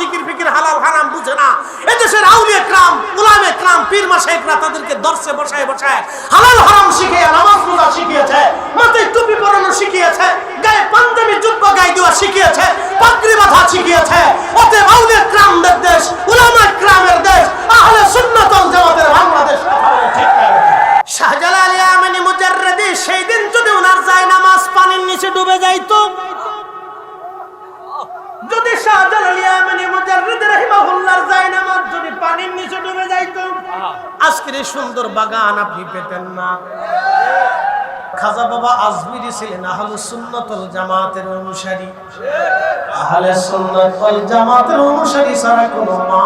জিকির, ফিকির, হালাল, হারাম বুঝে না। এদেশের আউলিয়া ক্রাম উলামে ক্রাম পীর মাসাইকরা তাদেরকে দর্শে বসায় বসায় হালাল, হারাম শিখিয়ে, নামাজ রোজা শিখিয়েছে মাথায় টুপি পরানো শিখিয়েছে, গায়ে পাঞ্জাবি জুব্বা গায়ে দেওয়া শিখিয়েছে, পাগড়ি বাঁধা শিখিয়েছে। অতএব আউলিয়া ক্রামদের দেশ, উলামা ক্রামের দেশ, আহলে সুন্নাত জামাতের বাংলাদেশ শাহজালাল ইয়ামানি মুজাররদি, সেই দিন যদি ওনার যায় নামাজ পানির নিচে ডুবে যাইতো যদি শাহজালাল ইয়ামানি মুজাররদি রাহিমাহুল্লাহর যায় নামাজ যদি পানির নিচে ডুবে যাইতো আজকের এই সুন্দর বাগান আপনি পেতেন না। খাজা বাবা আজমিরি ছিলেন আহলে সুন্নাতুল জামাতের অনুসারী। আহলে সুন্নাত ওয়াল জামাতের অনুসারী ছাড়া কোনো মা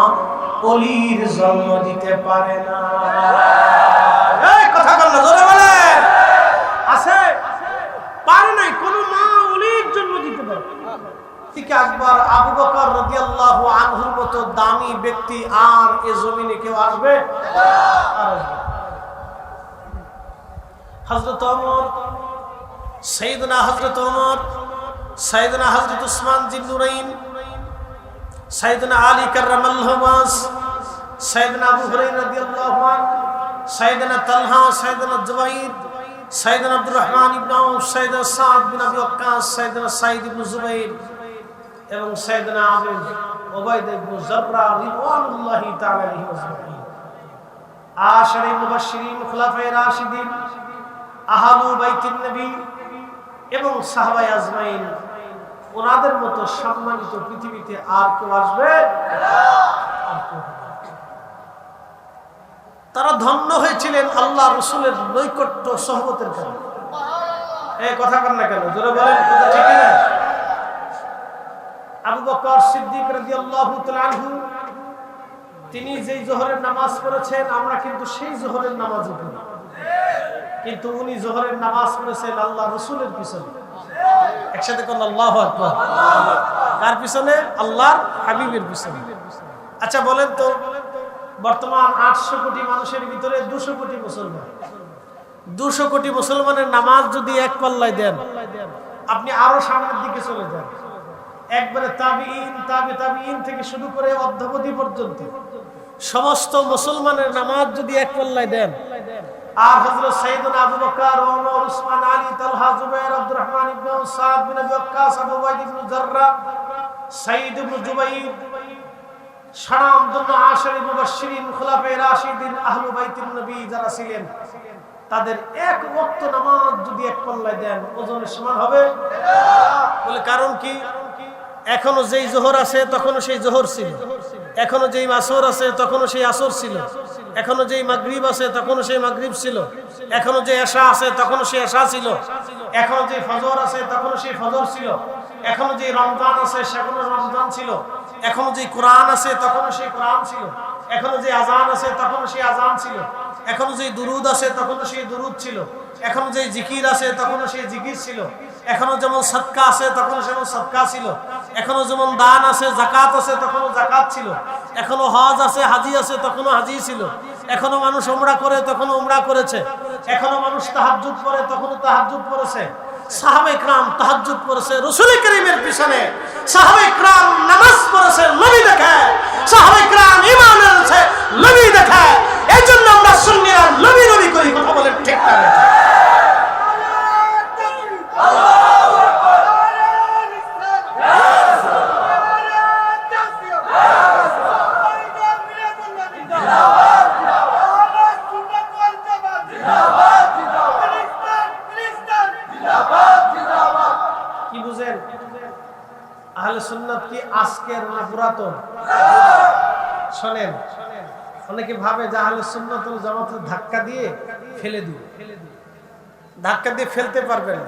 অলির জন্ম দিতে পারে না এই কথা বল না জোরে বলে আছে পারে নাই কোনো মা অলির জন্ম দিতে পারে ঠিক আকবর আবু বকর রাদিয়াল্লাহু আনহুর মতো দামি ব্যক্তি আর এ জমিনে কেউ আসবে? হজরত সৈয়দনা হজরত ওমর, সৈয়দনা হজরত উসমান জিন্নুরাইন সৈয়দনা আলী ওয়াস সৈয়দনা আবু হুরায়রা রাদিয়াল্লাহু আনহু, সৈয়দনা তালহা, সৈয়দনা জুবাইর, সৈয়দনা আব্দুর রহমান ইবনে আউফ, সৈয়দনা সাদ বিন আবি ওয়াক্কাস, সৈয়দনা সাঈদ ইবনে জুবাইর এবং সৈয়দনা আবু উবাইদা ইবনে জাররা রিদওয়ানুল্লাহি তাআলা আলাইহি ওয়াসাল্লাম আশারে মুবাশশিরিন, খুলাফায়ে রাশিদিন বাইতিন নবী এবং সাহাবায়ে আজমাইন, ওনাদের মতো সম্মানিত পৃথিবীতে আর কেউ আসবে। তারা ধন্য হয়েছিলেন আল্লাহ রসুলের নৈকট্য সহবতের কারণে। এই কথা কর না কেন? জোরে বলেন, কথা ঠিক না আবু বকর সিদ্দিক রাদিয়াল্লাহু তাআলা আনহু, তিনি যেই জোহরের নামাজ পড়েছেন, আমরা কিন্তু সেই জোহরের নামাজ পড়ি। কিন্তু উনি জোহরের নামাজ পড়েছেন আল্লাহ রসুলের পিছনে। একসাথে কোন, আল্লাহ আকবার। কার পিছনে? আল্লাহর হাবিবের পিছনে। আচ্ছা বলেন তো, বর্তমান আটশো কোটি মানুষের ভিতরে দুশো কোটি মুসলমান। দুশো কোটি মুসলমানের নামাজ যদি এক পাল্লায় দেন, আপনি আরও সামনের দিকে চলে যান। একবারে তাবিইন তাবে তাবিইন থেকে শুরু করে অধ্যবধি পর্যন্ত। সমস্ত মুসলমানের নামাজ যদি এক পাল্লায় দেন, আর হযরত সাইয়েদনা আবু বকর, ওমর, উসমান, আলী, তালহা, জুবাইর, আব্দুর রহমান ইবনে সাদ বিন আবি ওয়াক্কাস, আবু ওয়াইদ ইবনে জাররা সাইদ ইবনে জুবাইর সানাম দুন্য আশারি মুবাশশিরিন, খুলাফায়ে রাশিদিন, আহলু বাইতিন নবী যারা ছিলেন, তাদের এক ওয়াক্ত নামাজ যদি এক পাল্লায় দেন, ওজনের সমান হবে? বলে কারণ কি? এখনও যেই জোহর আছে, তখনও সেই জোহর ছিল। এখনও যেই আসর আছে, তখনও সেই আসর ছিল। এখনও যেই মাগরিব আছে, তখনও সেই মাগরিব ছিল। এখনও যে এশা আছে, তখনও সেই এশা ছিল। এখনও যে ফজর আছে, তখনও সেই ফজর ছিল। এখনও যে রমজান আছে, সেখনো রমজান ছিল। এখনও যে কোরআন আছে, তখনও সেই কোরআন ছিল। এখনও যে আজান আছে, তখনও সেই আজান ছিল। এখনও যে দুরুদ আছে, তখনও সেই দুরুদ ছিল। এখনও যে জিকির আছে, তখনও সেই জিকির ছিল। এখনও যেমন সৎকা আছে, তখন সেমন সৎকা ছিল। এখনও যেমন দান আছে জাকাত আছে তখনও জাকাত ছিল। এখনও হজ আছে, হাজি আছে তখনও হাজি ছিল। এখনও মানুষ ওমরা করে তখনও ওমরা করেছে। এখনও মানুষ তাহাজ্জুদ পড়ে তখনও পড়েছে রসুল করিমের পিছনে। নামাজ এই জন্য আমরা সুন্নিরা নবী নবী করি, কথা বলে ঠিক না কি বুঝেন আহলে সুন্নাত কি আজকের না পুরাতন। শোনেন, অনেকে ভাবে যে আহলে সুন্নাত জামাত ধাক্কা দিয়ে ফেলে দিবে। ধাক্কা দিয়ে ফেলতে পারবেন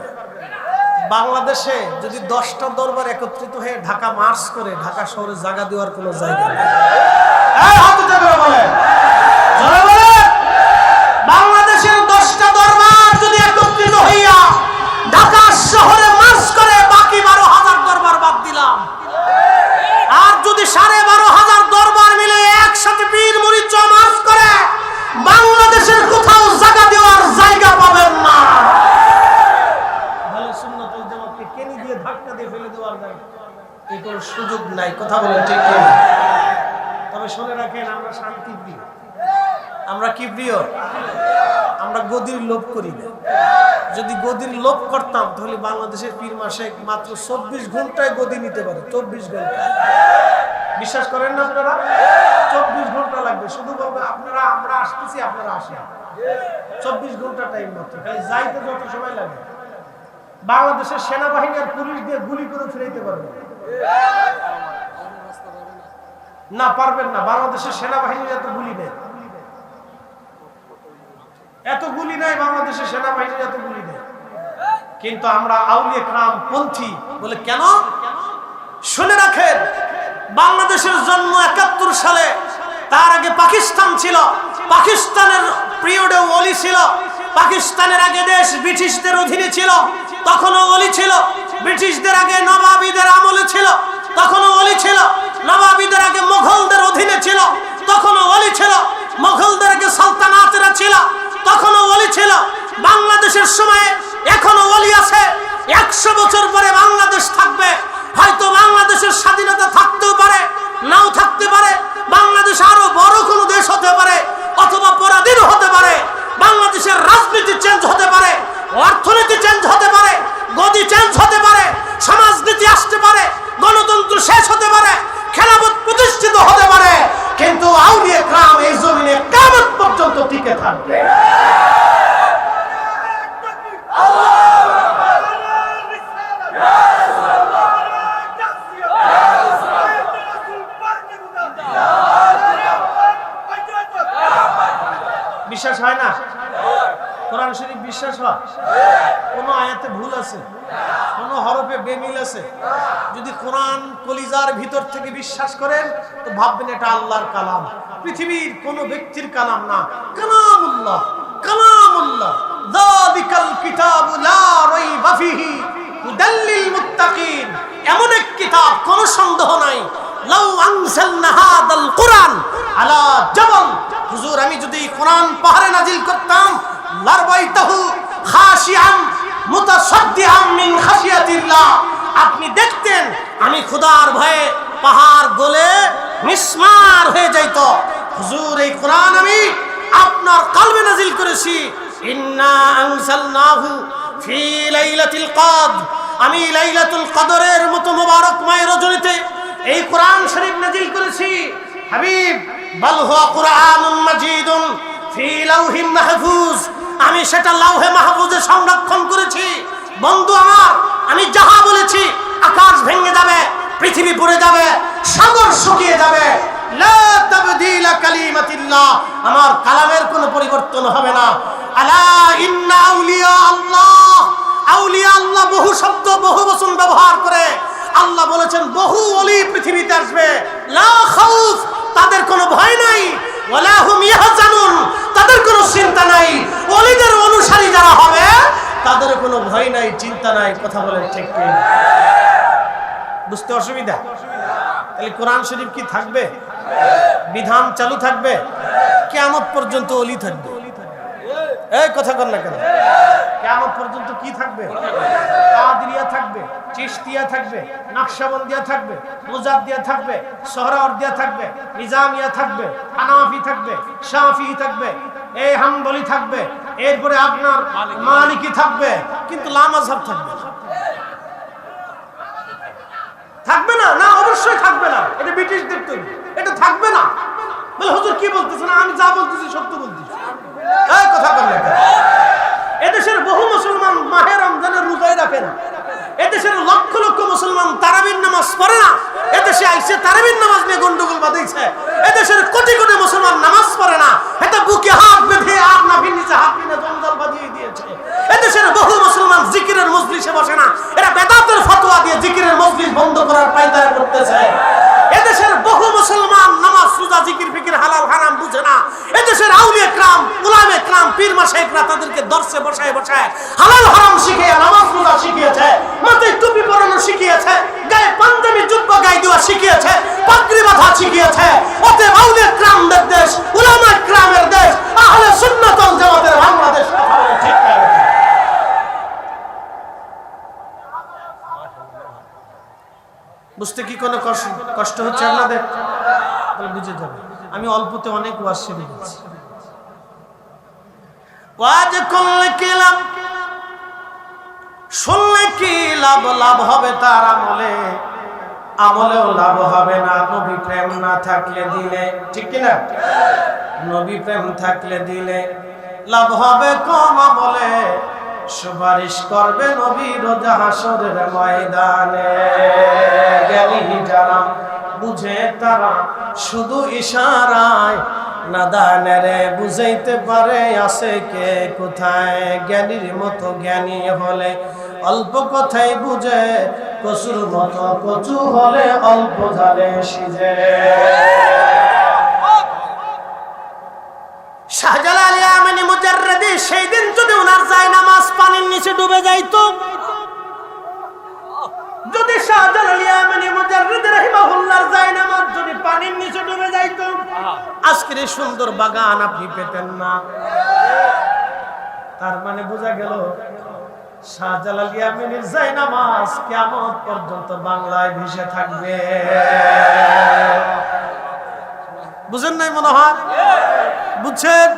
বাংলাদেশে যদি দশটা দরবার একত্রিত হয়ে ঢাকা মার্চ করে, ঢাকা শহরে জায়গা দেওয়ার কোনো জায়গা নেই। নাই, কথা বলেন, ঠিক? তবে শুনে রাখেন, আমরা শান্তি প্রিয়। আমরা কি প্রিয়? আমরা গদির লোভ করি না। যদি গদির লোভ করতাম, তাহলে বাংলাদেশের পীর মাসে মাত্র চব্বিশ ঘন্টায় গদি নিতে পারে, চব্বিশ ঘণ্টা। বিশ্বাস করেন না আপনারা? চব্বিশ ঘণ্টা লাগবে, শুধু বলবে, আপনারা, আমরা আসতেছি, আপনারা আসেন। চব্বিশ ঘণ্টা টাইম মাত্র, খালি যাইতে যত সময় লাগে। বাংলাদেশের সেনাবাহিনী আর পুলিশ দিয়ে গুলি করে ফিরাইতে পারবে না। পারবেন না। বাংলাদেশের সেনাবাহিনীর এত গুলি নেই। এত গুলি নাই, বাংলাদেশের সেনাবাহিনীর এত গুলি নেই। কিন্তু আমরা আউলিয়া ক্রাম পন্থী বলে কেন? শুনে রাখেন, বাংলাদেশের জন্ম একাত্তর সালে, তার আগে পাকিস্তান ছিল। পাকিস্তানের পিরিয়ডে অলি ছিল। পাকিস্তানের আগে দেশ ব্রিটিশদের অধীনে ছিল। তখনও অলি ছিল। ব্রিটিশদের আগে নবাবীদের আমলে ছিল। তখনও অলি ছিল। নবাবীদের আগে মোগলদের অধীনে ছিল। তখনও অলি ছিল। মোগলদের আগে সালতানাতেরা ছিল। তখনও অলি ছিল। বাংলাদেশের সময়ে এখনও অলি আছে। একশো বছর পরে বাংলাদেশ থাকবে। হয়তো বাংলাদেশের স্বাধীনতা থাকতেও পারে, নাও থাকতে পারে। বাংলাদেশ আরও বড় কোনো দেশ হতে পারে, অথবা পরাধীন হতে পারে। বাংলাদেশের রাজনীতি চেঞ্জ হতে পারে, অর্থনীতি চেঞ্জ হতে পারে, গদি চেঞ্জ হতে পারে, সমাজনীতি আসতে পারে। গণতন্ত্র শেষ হতে পারে, খেলাফত প্রতিষ্ঠিত হতে পারে, কিন্তু আউলিয়া গ্রাম এই জমিনে কেমন পর্যন্ত টিকে থাকবে? বিশ্বাস হয় না? কোরআন শরীফ বিশ্বাস হয়? কোন আয়াতে ভুল আছে? কোন হরফে বেমিল আছে? যদি কোরআন কলিজার ভিতর থেকে বিশ্বাস করেন, তো ভাববেন এটা আল্লাহর কালাম। পৃথিবীর কোন ব্যক্তির কালাম না। কালামুল্লাহ কালামুল্লাহ। যালিকাল কিতাবু লা রাইবা ফিহি হুদাল্লিল মুত্তাকিন। এমন এক কিতাব, কোন সন্দেহ নাই। লাউ আনজালনা হাদাল কুরআন আলা জাবাল। হুজুর, আমি যদি কোরআন পাহাড়ে নাজিল করতাম, লারবাইতাহু খাশিয়ান আপনি দেখতেন, আমি খোদার ভয়ে পাহাড় গলে মিসমার হয়ে যাইত। হুজুর, এই কোরআন আমি আপনার কালবে নাজিল করেছি। আমি লাইলাতুল কদরের মতো মোবারকময় রজনীতে এই কোরআন শরীফ নাজিল করেছি। হাবিব, বাল হুয়া কুরআনুন মাজিদুন। মাহফুজ। আমি সেটা লাউহে মাহফুজে সংরক্ষণ করেছি। বন্ধু আমার, আমি যাহা বলেছি, আকাশ ভেঙে যাবে, পৃথিবী পড়ে যাবে, সাগর শুকিয়ে যাবে। আমার কালামের কোনো পরিবর্তন হবে না। আলা ইন্না আউলিয়া আল্লাহ। আউলিয়া আল্লাহ বহু শব্দ, বহু বচন ব্যবহার করে। আল্লাহ বলেছেন, বহু অলি পৃথিবীতে আসবে। লা খাউফ, তাদের কোনো ভয় নাই। তাদের কোনো চিন্তা নাই। অলিদের অনুসারী যারা হবে, তাদের কোনো ভয় নাই, চিন্তা নাই, কথা বলেন ঠিক বুঝতে অসুবিধা? তাহলে কোরআন শরীফ কি থাকবে? বিধান চালু থাকবে? কেমন পর্যন্ত অলি থাকবে। এই কথা কর না কেন? কেমন পর্যন্ত কি থাকবে? কাদরিয়া থাকবে চিশতিয়া থাকবে নকশবন্দিয়া থাকবে মুজাদ্দিয়া থাকবে সোহরাওয়ার্দিয়া থাকবে নিজামিয়া থাকবে হানাফি থাকবে শাফি থাকবে এই হাম্বলি থাকবে এরপরে আপনার মালিকি। থাকবে কিন্তু লামাজহাব থাকবে। থাকবে না? না অবশ্যই থাকবে না। এটা ব্রিটিশদের তৈরি। এটা থাকবে না। বলে, হুজুর, কি বলতেছেন আমি যা বলতেছি, সত্য বলতেছি। এই কথা বললেন এদেশের বহু মুসলমান মাহের রমজানের রোজায় রাখেন এদেশের লক্ষ লক্ষ মুসলমান তারাবির নামাজ পড়ে না। এদেশে আইসে তারাবির নামাজ নিয়ে গন্ডগোল বাঁধাইছে এদেশের কোটি কোটি মুসলমান নামাজ পড়ে না। এটা বুকে হাত বেঁধে আর নাভির নিচে হাত কিনে জঞ্জাল বাঁধিয়ে দিয়েছে। এদেশের বহু মুসলমান জিকিরের মজলিসে বসে না। এরা বেদাতের ফতোয়া দিয়ে জিকিরের মজলিস বন্ধ করার পায়দারা করতেছে। এদেশের বহু মুসলমান নামাজ সুজা জিকির, ফিকির, হালাল, হারাম বুঝে এদেশের আউলিয়া ক্রাম উলামে ক্রাম পীর মাসাইকরা তাদেরকে দর্শে বসায় বসায় হালাল হারাম শিখিয়ে, নামাজ রোজা শিখিয়েছে মাথায় টুপি পরানো শিখিয়েছে, গায়ে পাঞ্জাবি জুব্বা গায়ে দেওয়া শিখিয়েছে, পাগড়ি বাঁধা শিখিয়েছে। অতএব আউলিয়া ক্রামদের দেশ উলামা ক্রামের দেশ, আহলে সুন্নাত ওয়াল জামাতের বাংলাদেশ বুঝতে কি কোনো কষ্ট হচ্ছে আপনাদের? বুঝে যাবে। আমি অল্পতে অনেক ওয়াজ দিচ্ছি ওয়াজ করলে কি লাভ? শুনলে কি লাভ? লাভ হবে তার আমলে। আমলেও লাভ হবে না। নবী প্রেম না থাকলে দিলে। ঠিক নবী প্রেম থাকলে দিলে লাভ হবে কম আমলে। সুপারিশ করবে নবী রোজা হাসরের ময়দানে। জ্ঞানী যারা বুঝে তারা শুধু ইশারায় নাদানেরে বুঝাইতে পারে আছে কে কোথায়? জ্ঞানীর মতো জ্ঞানী হলে অল্প কথাই বুঝে, কচুর মতো কচু হলে অল্প জালে সিজে। শাহজালাল ইয়ামানি মুজাররদি সেই দিন যদি ওনার যায় নামাজ পানির নিচে ডুবে যাইতো যদি পানির নিচে ডুবে যাইতো আজকের এই সুন্দর বাগান আপনি পেতেন না। তার মানে বোঝা গেল শাহজালাল ইয়ামিনীর যায় কেমন পর্যন্ত বাংলায় ভেসে থাকবে। বুঝেন নাই মনে হয়? বুঝছেন?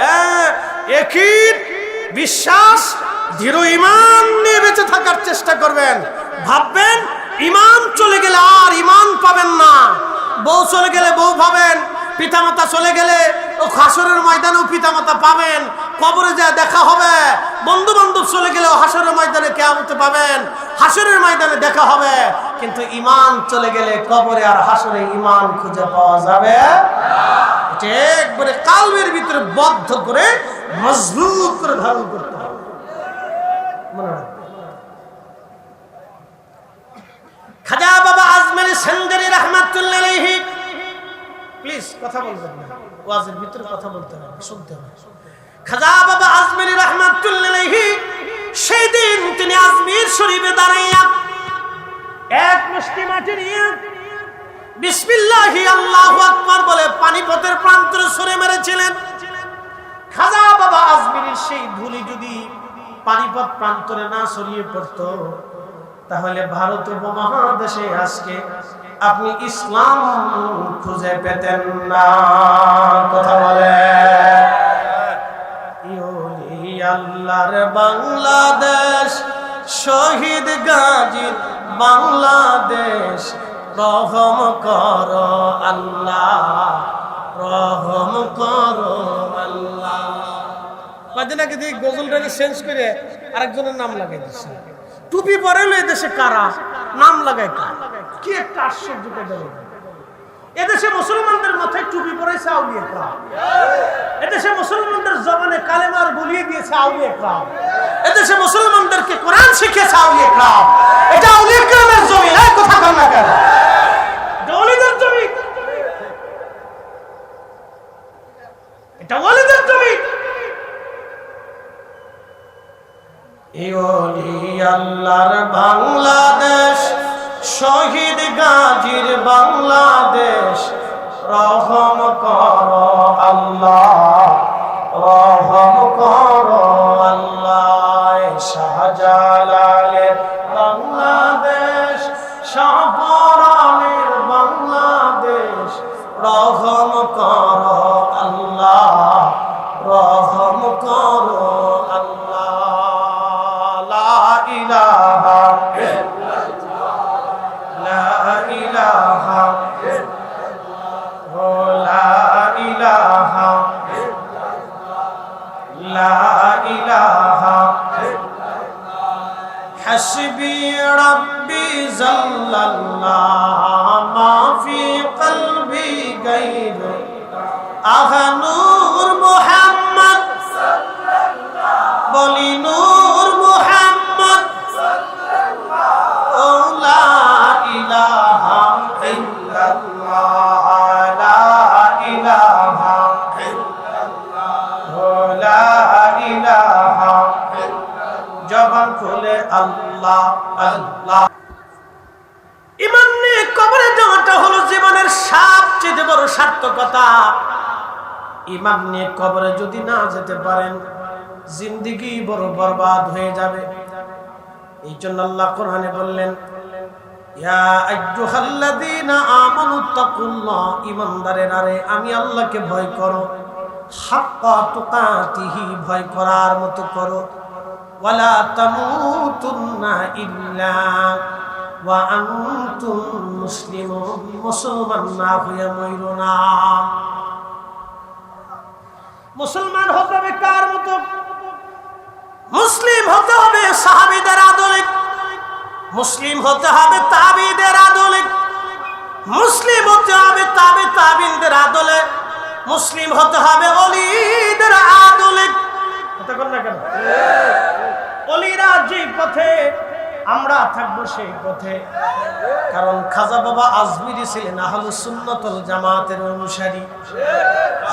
হ্যাঁ, একই বিশ্বাস দৃঢ় ইমান নিয়ে বেঁচে থাকার চেষ্টা করবেন। ভাববেন ইমান চলে গেলে আর ইমান পাবেন না। বউ চলে গেলে বউ পাবেন, পিতামাতা চলে গেলে ও হাসরের ময়দানেও পিতামাতা পাবেন। কবরে যা দেখা হবে বন্ধু বান্ধব চলে গেলেও হাসরের ময়দানে কেমতে পাবেন। হাসরের ময়দানে দেখা হবে, কিন্তু ইমান চলে গেলে কবরে আর হাসরে ইমান খুঁজে পাওয়া যাবে একবারে কালবের ভিতরে বদ্ধ করে মজবুত করে ধারণ করতে হবে। মনে রাখবেন। খাজা বাবা আজমের সেন্দারি রহমাতুল্লাহ প্লিজ কথা বলবেন না। ওয়াজের ভিতরে কথা বলতে হবে, শুনতে হবে। খাজা বাবা আজমেরি রহমাতুল্লাহ সেই দিন তিনি আজমির শরীফে দাঁড়াইয়া এক মুষ্টি মাটি নিয়ে বিসমিল্লাহি আল্লাহু আকবার বলে পানিপথের প্রান্তরে সরে মেরেছিলেন। খাজা বাবা আজমিরের সেই ধুলি যদি পানিপথ প্রান্তরে না ছড়িয়ে পড়তো তাহলে ভারত উপমহাদেশে আজকে আপনি ইসলাম খুঁজে পেতেন না। কথা বলে। আল্লাহর বাংলাদেশ, শহীদ গাজীর বাংলাদেশ, রহম কর আল্লাহ, রহম কর আল্লাহ। কদিন আগে গজলটাকে চেঞ্জ করে আরেকজনের নাম লাগিয়ে দিচ্ছে টুপি পরে এই দেশে কারা? নাম লাগায় কারা? কি একটা আশ্চর্য এদেশে মুসলমানদের মাথায় টুপি পরেছে আউলিয়া ক্রাম এদেশে মুসলমানদের জবানে কালেমার বলিয়ে দিয়েছে আউলিয়া ক্রাম এদেশে মুসলমানদেরকে কোরআন শিখিয়েছে আউলিয়া ক্রাম এটা আউলিয়া ক্রামের জমি, এই কথা কর না কেন? এটা ওলিদের জমি। এটা ওলিদের জমি। এই ওলি আল্লাহর বাংলাদেশ শহীদ গাজীর বাংলাদেশ। রহম কর আল্লাহ রহম কর আল্লাহ শাহজালালের حسبي ربي زل الله ما في قلبي غير আহ সবচেয়ে বড় সার্থকতা। ইমান নিয়ে কবরে যদি না যেতে পারেন, জিন্দিগি বড় বরবাদ হয়ে যাবে। এই জন্য আল্লাহ কোরআনে বললেন আমি আল্লাহকে ভয় করো। ভয় করার মতো করো। ওয়ালা ইল্লা মুসলিমুন মুসলমান না হইয়া না। মুসলমান হতে হবে কার মতো? মুসলিম হতে হবে সাহাবীদের আদলে। মুসলিম হতে হবে তাবিদের আদলে। মুসলিম হতে হবে তাবে তাবিনদের আদলে। মুসলিম হতে হবে অলিদের আদলে। কথা বল না কেন? অলিরা যে পথে আমরা থাকব সেই পথে। কারণ খাজা বাবা আজমিরি ছিলেন আহলে সুন্নতল জামাতের অনুসারী।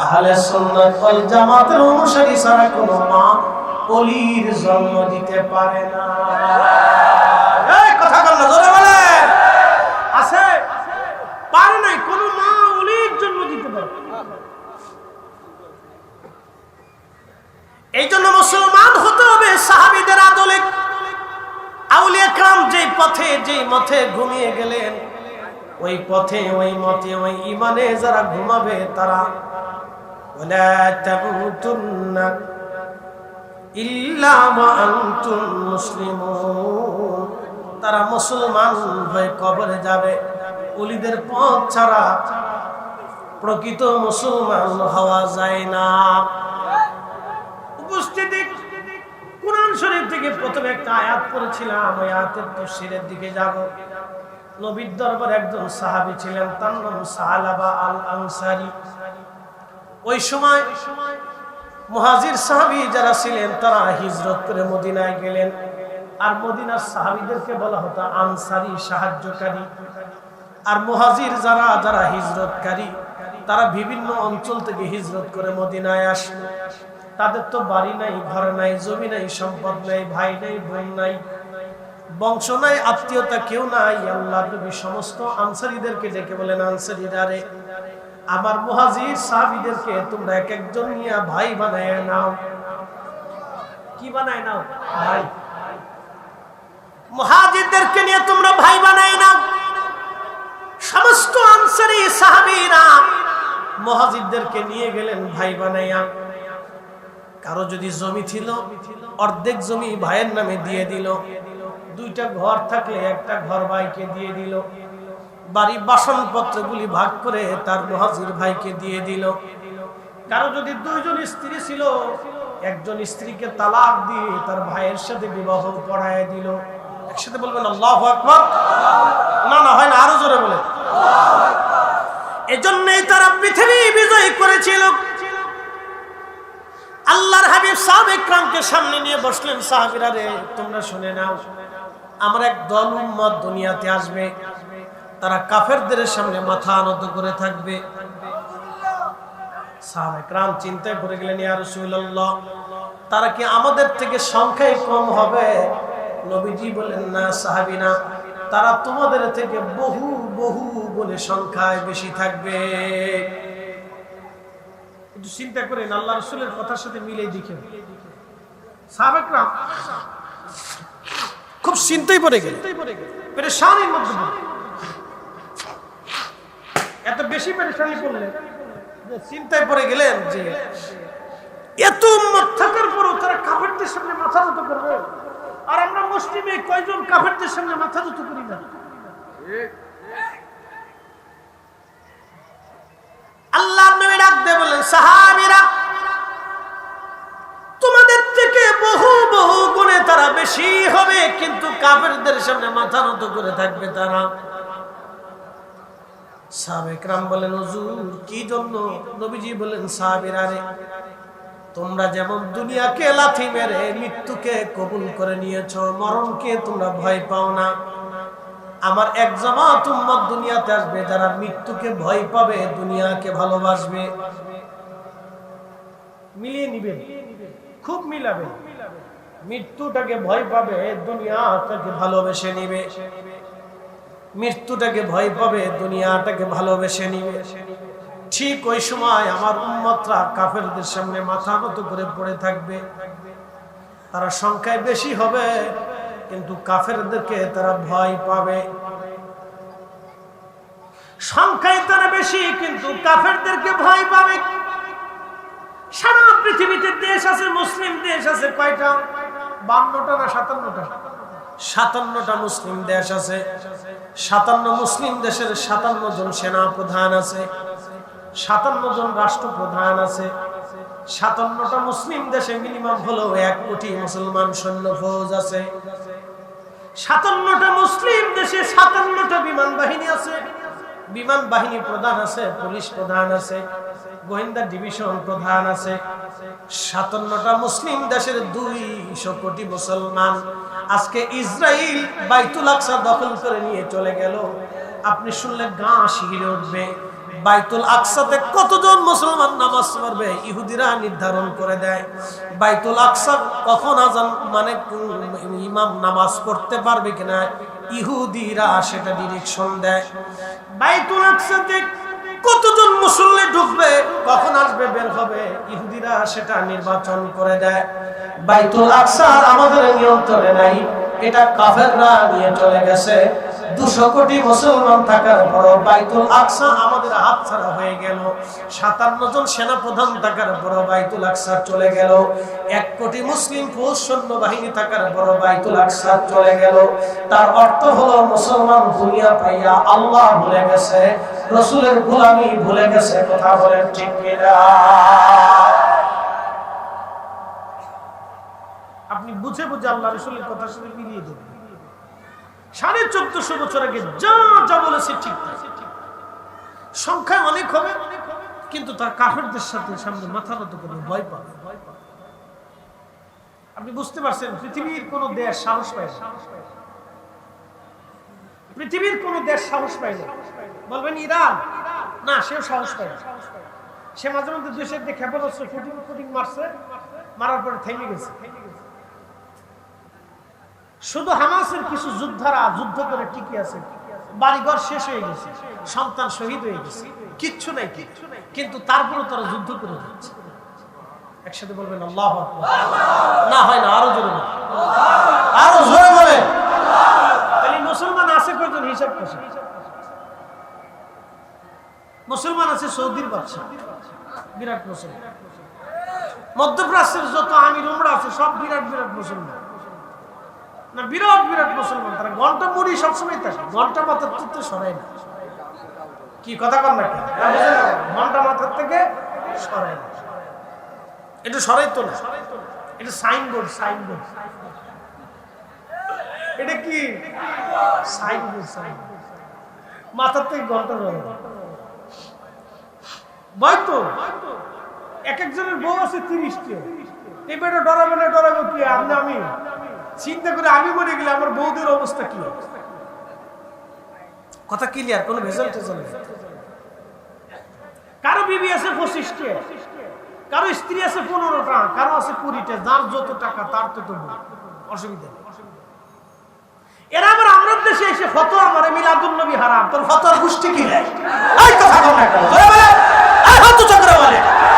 আহলে সুন্নাত ওয়াল জামাতের অনুসারী ছাড়া কোনো মা অলির জন্ম দিতে পারে না। বল আছে? পারে নাই জন্ম দিতে পারে এই জন্য মুসলমান হতে হবে, সাহাবিদের আদলে আউলিয়া কাম যেই পথে, যেই মতে ঘুমিয়ে গেলেন, ওই পথে, ওই মতে, ওই ইমানে যারা ঘুমাবে তারা তারা মুসলমান হয়ে কবরে যাবে। উলিদের পথ ছাড়া প্রকৃত মুসলমান হওয়া যায় না। উপস্থিতি কোরআন শরীফ থেকে প্রথমে একটা আয়াত পড়েছিলাম, ওই আয়াতের তফসিরের দিকে যাব। নবীর দরবার একজন সাহাবী ছিলেন, তার নাম সাহালাবা আল আনসারি ওই সময় মুহাজির সাহাবী যারা ছিলেন, তারা হিজরত করে মদিনায় গেলেন। আর মদিনার সাহাবীদেরকে বলা হতো আনসারি, সাহায্যকারী। আর মুহাজির যারা যারা হিজরতকারী, তারা বিভিন্ন অঞ্চল থেকে হিজরত করে মদিনায় আসলো। তাদের তো বাড়ি নাই, ঘর নাই, জমি নাই, সম্পদ নাই, ভাই নাই, বোন নাই, বংশ নাই, আত্মীয়তা কেউ নাই। আল্লাহ নবী সমস্ত আনসারীদেরকে ডেকে বলেন, আনসারীরা রে, আমার মুহাজির সাহাবীদেরকে তোমরা এক একজন নিয়ে ভাই বানায় নাও। কি বানায় নাও? ভাই। মুহাজিরদেরকে নিয়ে তোমরা ভাই বানায় নাও। সমস্ত আনসারী সাহাবীরা মুহাজিরদেরকে নিয়ে গেলেন ভাই বানাইয়া কারও যদি জমি ছিল, অর্ধেক জমি ভাইয়ের নামে দিয়ে দিল। দুইটা ঘর থাকলে একটা ঘর ভাইকে দিয়ে দিল। বাড়ি বাসনপত্রগুলি ভাগ করে তার মহাজির ভাইকে দিয়ে দিল। কারও যদি দুইজন স্ত্রী ছিল, একজন স্ত্রীকে তালাক দিয়ে তার ভাইয়ের সাথে বিবাহ পড়ায় দিল। একসাথে বলবেন, আল্লাহ আকবর না না, হয় না, আরও জোরে বলে এজন্যই তারা পৃথিবী বিজয় করেছিল। আল্লাহর হাবিব সাহাব ইকরামকে সামনে নিয়ে বসলেন, সাহাবীরা রে, তোমরা শুনে নাও, আমার এক দল উম্মত দুনিয়াতে আসবে। তারা কাফেরদের সামনে মাথা আনত করে থাকবে। চিন্তায় পড়ে গেলেন, ইয়া রাসূলুল্লাহ, তারা কি আমাদের থেকে সংখ্যায় কম হবে? নবীজি বলেন না সাহাবীনা তারা তোমাদের থেকে বহু বহু বলে সংখ্যায় বেশি থাকবে। একটু চিন্তা করেন, আল্লাহ রসুলের কথার সাথে মিলে দেখেন। সাহাবেকরাম খুব চিন্তাই পড়ে গেল পেরেশানির মধ্যে। এত বেশি পেরেশানি যে চিন্তায় পড়ে গেলেন যে এত উম্মত থাকার পরও তারা কাফেরদের সামনে মাথা নত করবে। আর আমরা মুসলিমে কয়জন কাফেরদের সামনে মাথা নত করি না? আল্লাহ নবী ডাক দিয়ে বলেন সাহাবীরা, তোমাদের থেকে বহু বহু গুণে তারা বেশি হবে, কিন্তু কাফেরদের সামনে মাথা নত করে থাকবে তারা। সাবেকরাম বলেন হুজুর, কি জন্য? নবীজি বলেন সাহাবীরা রে, তোমরা যেমন দুনিয়াকে লাথি মেরে মৃত্যুকে কবুল করে নিয়েছ, মরণকে তোমরা ভয় পাও না। আমার এক জামাত উম্মত দুনিয়াতে আসবে, যারা মৃত্যুকে ভয় পাবে, দুনিয়াকে ভালোবাসবে। মিলিয়ে নিবেন, খুব মিলাবে। মৃত্যুটাকে ভয় পাবে, দুনিয়াটাকে ভালোবেসে নিবে। মৃত্যুটাকে ভয় পাবে, দুনিয়াটাকে ভালোবেসে নিবে। ঠিক ওই সময় আমার উম্মতরা কাফেরদের সামনে মাথা নত করে পড়ে থাকবে। তারা সংখ্যায় বেশি হবে। কিন্তু কাফেরদেরকে তারা ভয় পাবে। সংখ্যায় তারা বেশি, কিন্তু কাফেরদেরকে ভয় পাবে। সারা পৃথিবীতে দেশ আছে, মুসলিম দেশ আছে, কয়টা? বান্নটা না সাতান্নটা? সাতান্নটা মুসলিম দেশ আছে। সাতান্ন মুসলিম দেশের সাতান্ন জন সেনা প্রধান আছে। সাতান্ন জন রাষ্ট্রপ্রধান আছে। সাতান্নটা মুসলিম দেশে মিনিমাম হলো এক কোটি মুসলমান সৈন্য ফৌজ আছে। সাতান্নটা মুসলিম দেশে সাতান্নটা বিমান বাহিনী আছে। বিমান বাহিনী প্রধান আছে, পুলিশ প্রধান আছে, গোয়েন্দা ডিভিশন প্রধান আছে। সাতান্নটা মুসলিম দেশের দুইশো কোটি মুসলমান আজকে ইসরায়েল বাইতুল আকসা দখল করে নিয়ে চলে গেল। আপনি শুনলে গা শিগিরে উঠবে। বাইতুল আকসাতে কতজন মুসলমান নামাজ পড়বে? ইহুদিরা নির্ধারণ করে দেয়। বাইতুল আকসা কখন আজান মানে ইমাম নামাজ পড়তে পারবে কিনা, ইহুদিরা সেটা ডিরেকশন দেয়। বাইতুল আকসাতে কতজন মুসল্লি ঢুকবে, কখন আসবে, বের হবে, ইহুদিরা সেটা নির্বাচন করে দেয়। বাইতুল আকসা আমাদের নিয়ন্ত্রণে নাই, এটা কাফেররা নিয়ে চলে গেছে। দুশো কোটি মুসলমান থাকার বাইতুল আকসা আমাদের হাত ছাড়া হয়ে গেল। সাতান্ন জন সেনা প্রধান থাকার বাইতুল আকসা চলে গেল। এক কোটি মুসলিম বাহিনী থাকার বাইতুল আকসা চলে গেল। তার অর্থ হলো মুসলমান পাইয়া আল্লাহ ভুলে গেছে, রসুলের ভুলে গেছে, কথা বলেন ঠিক আপনি বুঝে বুঝে আল্লাহ রসুলের কথার সাথে মিলিয়ে দেবেন। সাড়ে চোদ্দশো বছর আগে যা যা বলেছে ঠিক তাই। সংখ্যা অনেক হবে, কিন্তু তার কাফেরদের সাথে সামনে মাথা নত করে ভয় পাবে। আপনি বুঝতে পারছেন, পৃথিবীর কোন দেশ সাহস পায় না। পৃথিবীর কোন দেশ সাহস পায় না। বলবেন ইরান? না, সেও সাহস পায় না। সে মাঝে মধ্যে দেশের দিয়ে ক্ষেপণাস্ত্র ফুটিং ফুটিং মারছে, মারার পরে থেমে গেছে। শুধু হামাসের কিছু যোদ্ধারা যুদ্ধ করে টিকে আছে। বাড়িঘর শেষ হয়ে গেছে, সন্তান শহীদ হয়ে গেছে, কিচ্ছু নাই কিচ্ছু নাই কিন্তু তারপরে তারা যুদ্ধ করে যাচ্ছে। একসাথে বলবেন, আল্লাহ না হয় না, আরও জোরে আরও জোরে বলে মুসলমান আছে কয়জন? হিসাব করছে মুসলমান আছে সৌদির বাদশা বিরাট মুসলমান। মধ্যপ্রাচ্যের যত আমির উমরা আছে, সব বিরাট বিরাট মুসলমান। না, বিরাট বিরাট মুসলমান, তারা ঘণ্টা মুড়ি সবসময় থাকে ঘণ্টা মাথার থেকে সরাই না। কি কথা কর না ঘণ্টা মাথার থেকে সরাই না। এটা সরাই তো না। এটা সাইনবোর্ড সাইনবোর্ড। এটা কি? Signboard signboard. মাথার থেকে ঘণ্টা রয়ে ভয় তো। এক একজনের বউ আছে তিরিশটি। এবারে ডরাবে না, ডরাবে কি? আপনি আমি। চিন্তা করে আমি মরে গেলে আমার বউদের অবস্থা কি? হবে? কথা ক্লিয়ার কোনো ভেজাল টেজাল কারও বিবি আছে পঁচিশটি, কারও স্ত্রী আছে পনেরোটা, কারও আছে কুড়িটা, যার যত টাকা, তার তত। অসুবিধা নেই। এরা আবার আমরা দেশে এসে ফটো আমার মিলাদুল নবী হারাম। তোর ফটোর গোষ্ঠী কি? রে এই কথা বলে।